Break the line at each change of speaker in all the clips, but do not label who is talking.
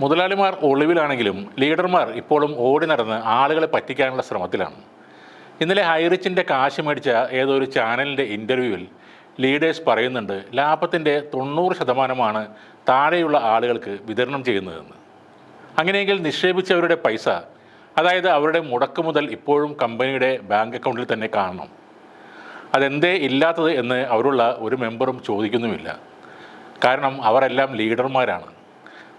മുതലാളിമാർ ഒളിവിലാണെങ്കിലും ലീഡർമാർ ഇപ്പോഴും ഓടി നടന്ന് ആളുകളെ പറ്റിക്കാനുള്ള ശ്രമത്തിലാണ്. ഇന്നലെ ഹൈറിച്ചിന്റെ കാശ് മേടിച്ച ഏതൊരു ചാനലിന്റെ ഇന്റർവ്യൂവിൽ ലീഡേഴ്സ് പറയുന്നുണ്ട് ലാഭത്തിന്റെ തൊണ്ണൂറ് ശതമാനമാണ് താഴെയുള്ള ആളുകൾക്ക് വിതരണം ചെയ്യുന്നതെന്ന്. അങ്ങനെയെങ്കിൽ നിക്ഷേപിച്ചവരുടെ പൈസ അതായത് അവരുടെ മുടക്ക് മുതൽ ഇപ്പോഴും കമ്പനിയുടെ ബാങ്ക് അക്കൗണ്ടിൽ തന്നെ കാണണം. അതെന്തേ ഇല്ലാത്തത് എന്ന് അവരുള്ള ഒരു മെമ്പറും ചോദിക്കുന്നുമില്ല. കാരണം അവരെല്ലാം ലീഡർമാരാണ്.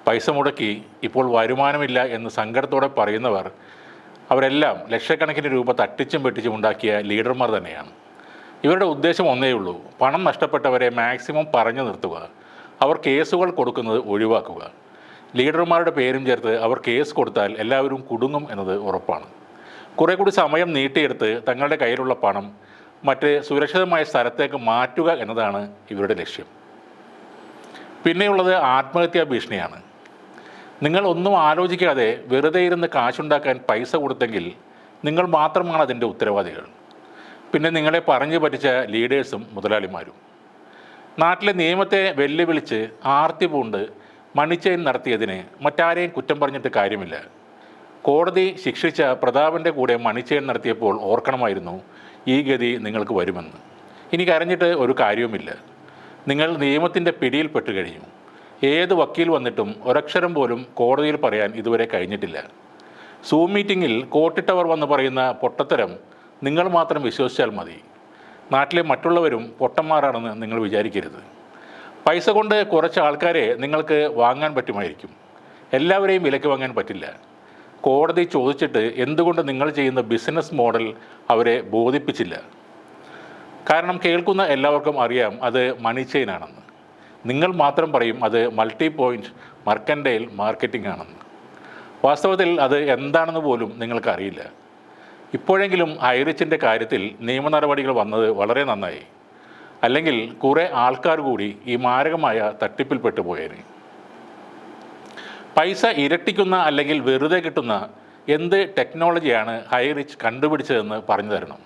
പൈസ മുടക്കി ഇപ്പോൾ വരുമാനമില്ല എന്ന് സങ്കടത്തോടെ പറയുന്നവർ അവരെല്ലാം ലക്ഷക്കണക്കിന് രൂപ തട്ടിച്ചും വെട്ടിച്ചും ഉണ്ടാക്കിയ ലീഡർമാർ തന്നെയാണ്. ഇവരുടെ ഉദ്ദേശം ഒന്നേ ഉള്ളൂ പണം നഷ്ടപ്പെട്ടവരെ മാക്സിമം പറഞ്ഞു നിർത്തുക അവർ കേസുകൾ കൊടുക്കുന്നത് ഒഴിവാക്കുക. ലീഡർമാരുടെ പേരും ചേർത്ത് അവർ കേസ് കൊടുത്താൽ എല്ലാവരും കുടുങ്ങും എന്നത് ഉറപ്പാണ്. കുറേ കൂടി സമയം നീട്ടിയെടുത്ത് തങ്ങളുടെ കയ്യിലുള്ള പണം മറ്റ് സുരക്ഷിതമായ സ്ഥലത്തേക്ക് മാറ്റുക എന്നതാണ് ഇവരുടെ ലക്ഷ്യം. പിന്നെയുള്ളത് ആത്മഹത്യാ ഭീഷണിയാണ്. നിങ്ങൾ ഒന്നും ആലോചിക്കാതെ വെറുതെ ഇരുന്ന് കാശുണ്ടാക്കാൻ പൈസ കൊടുത്തെങ്കിൽ നിങ്ങൾ മാത്രമാണ് അതിന്റെ ഉത്തരവാദികൾ. പിന്നെ നിങ്ങളെ പറഞ്ഞു പറ്റിച്ച ലീഡേഴ്സും മുതലാളിമാരും. നാട്ടിലെ നിയമത്തെ വെല്ലുവിളിച്ച് ആർത്തി പൂണ്ട് മണിച്ചയൻ നടത്തിയതിന് മറ്റാരെയും കുറ്റം പറഞ്ഞിട്ട് കാര്യമില്ല. കോടതി ശിക്ഷിച്ച പ്രതാപന്റെ കൂടെ മണിച്ചയൻ നടത്തിയപ്പോൾ ഓർക്കണമായിരുന്നു ഈ ഗതി നിങ്ങൾക്ക് വരുമെന്ന്. ഇനി കരഞ്ഞിട്ട് ഒരു കാര്യവുമില്ല. നിങ്ങൾ നിയമത്തിന്റെ പിടിയിൽപ്പെട്ടു കഴിഞ്ഞു. ഏത് വക്കീൽ വന്നിട്ടും ഒരക്ഷരം പോലും കോടതിയിൽ പറയാൻ ഇതുവരെ കഴിഞ്ഞിട്ടില്ല. സൂം മീറ്റിങ്ങിൽ കോട്ടിട്ടവർ വന്ന് പറയുന്ന പൊട്ടത്തരം നിങ്ങൾ മാത്രം വിശ്വസിച്ചാൽ മതി. നാട്ടിലെ മറ്റുള്ളവരും പൊട്ടന്മാരാണെന്ന് നിങ്ങൾ വിചാരിക്കരുത്. പൈസ കൊണ്ട് കുറച്ച് ആൾക്കാരെ നിങ്ങൾക്ക് വാങ്ങാൻ പറ്റുമായിരിക്കും. എല്ലാവരെയും വിലക്ക് വാങ്ങാൻ പറ്റില്ല. കോടതി ചോദിച്ചിട്ട് എന്തുകൊണ്ട് നിങ്ങൾ ചെയ്യുന്ന ബിസിനസ് മോഡൽ അവരെ ബോധിപ്പിച്ചില്ല? കാരണം കേൾക്കുന്ന എല്ലാവർക്കും അറിയാം അത് മണി ചെയിൻ ആണെന്ന്. നിങ്ങൾ മാത്രം പറയും അത് മൾട്ടി പോയിന്റ് മർക്കൻഡൈൽ മാർക്കറ്റിംഗ് ആണെന്ന്. വാസ്തവത്തിൽ അത് എന്താണെന്ന് പോലും നിങ്ങൾക്കറിയില്ല. ഇപ്പോഴെങ്കിലും ഐറിച്ചിന്റെ കാര്യത്തിൽ നിയമ നടപടികൾ വന്നത് വളരെ നന്നായി. അല്ലെങ്കിൽ കുറേ ആൾക്കാർ കൂടി ഈ മാരകമായ തട്ടിപ്പിൽപ്പെട്ടു പോയേനെ പൈസ ഇരട്ടിക്കുന്ന അല്ലെങ്കിൽ വെറുതെ കിട്ടുന്ന എന്ത് ടെക്നോളജിയാണ് ഹൈറിച്ച് കണ്ടുപിടിച്ചതെന്ന് പറഞ്ഞു തരണം.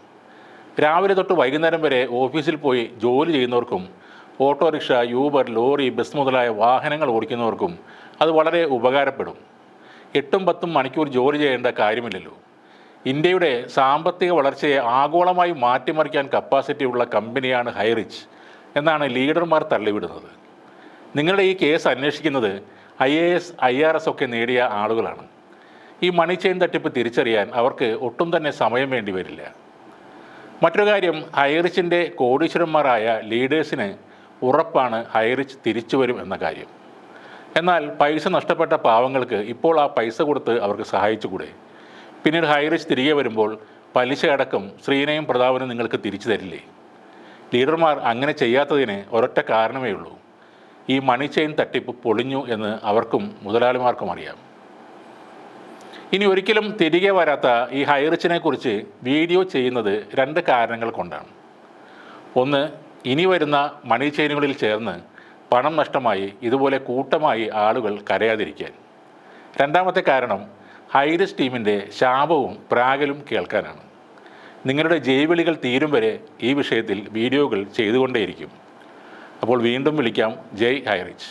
രാവിലെ തൊട്ട് വൈകുന്നേരം വരെ ഓഫീസിൽ പോയി ജോലി ചെയ്യുന്നവർക്കും ഓട്ടോറിക്ഷ യൂബർ ലോറി ബസ് മുതലായ വാഹനങ്ങൾ ഓടിക്കുന്നവർക്കും അത് വളരെ ഉപകാരപ്പെടും. എട്ടും പത്തും മണിക്കൂർ ജോലി ചെയ്യേണ്ട കാര്യമില്ലല്ലോ. ഇന്ത്യയുടെ സാമ്പത്തിക വളർച്ചയെ ആഗോളമായി മാറ്റിമറിക്കാൻ കപ്പാസിറ്റി ഉള്ള കമ്പനിയാണ് ഹൈറിച്ച് എന്നാണ് ലീഡർമാർ തള്ളിവിടുന്നത്. നിങ്ങളുടെ ഈ കേസ് അന്വേഷിക്കുന്നത് I A S I R S ഒക്കെ നേടിയ ആളുകളാണ്. ഈ മണി ചെയിൻ തട്ടിപ്പ് തിരിച്ചറിയാൻ അവർക്ക് ഒട്ടും തന്നെ സമയം വേണ്ടി വരില്ല. മറ്റൊരു കാര്യം ഹൈറിച്ചിന്റെ കോടീശ്വരന്മാരായ ലീഡേഴ്സിന് ഉറപ്പാണ് ഹൈറിച്ച് തിരിച്ചു വരും എന്ന കാര്യം. എന്നാൽ പൈസ നഷ്ടപ്പെട്ട പാവങ്ങൾക്ക് ഇപ്പോൾ ആ പൈസ കൊടുത്ത് അവർക്ക് സഹായിച്ചുകൂടെ? പിന്നീട് ഹൈറിച്ച് തിരികെ വരുമ്പോൾ പലിശ അടക്കം ശ്രീനയും പ്രതാപനും നിങ്ങൾക്ക് തിരിച്ചു തരില്ലേ? ലീഡർമാർ അങ്ങനെ ചെയ്യാത്തതിന് ഒരൊറ്റ കാരണമേ ഉള്ളൂ. ഈ മണി ചെയിൻ തട്ടിപ്പ് പൊളിഞ്ഞു എന്ന് അവർക്കും മുതലാളിമാർക്കും അറിയാം. ഇനി ഒരിക്കലും തിരികെ വരാത്ത ഈ ഹൈറിച്ചിനെ കുറിച്ച് വീഡിയോ ചെയ്യുന്നത് രണ്ട് കാരണങ്ങൾ കൊണ്ടാണ്. ഒന്ന് ഇനി വരുന്ന മണി ചെയിനുകളിൽ ചേർന്ന് പണം നഷ്ടമായി ഇതുപോലെ കൂട്ടമായി ആളുകൾ കരയാതിരിക്കാൻ. രണ്ടാമത്തെ കാരണം ഹൈറിസ് ടീമിന്റെ ശാപവും പ്രാഗലും കേൾക്കാനാണ്. നിങ്ങളുടെ ജൈവിളികൾ തീരും വരെ ഈ വിഷയത്തിൽ വീഡിയോകൾ ചെയ്തുകൊണ്ടേയിരിക്കും. അപ്പോൾ വീണ്ടും വിളിക്കാം. ജയ് ഹൈറിച്ച്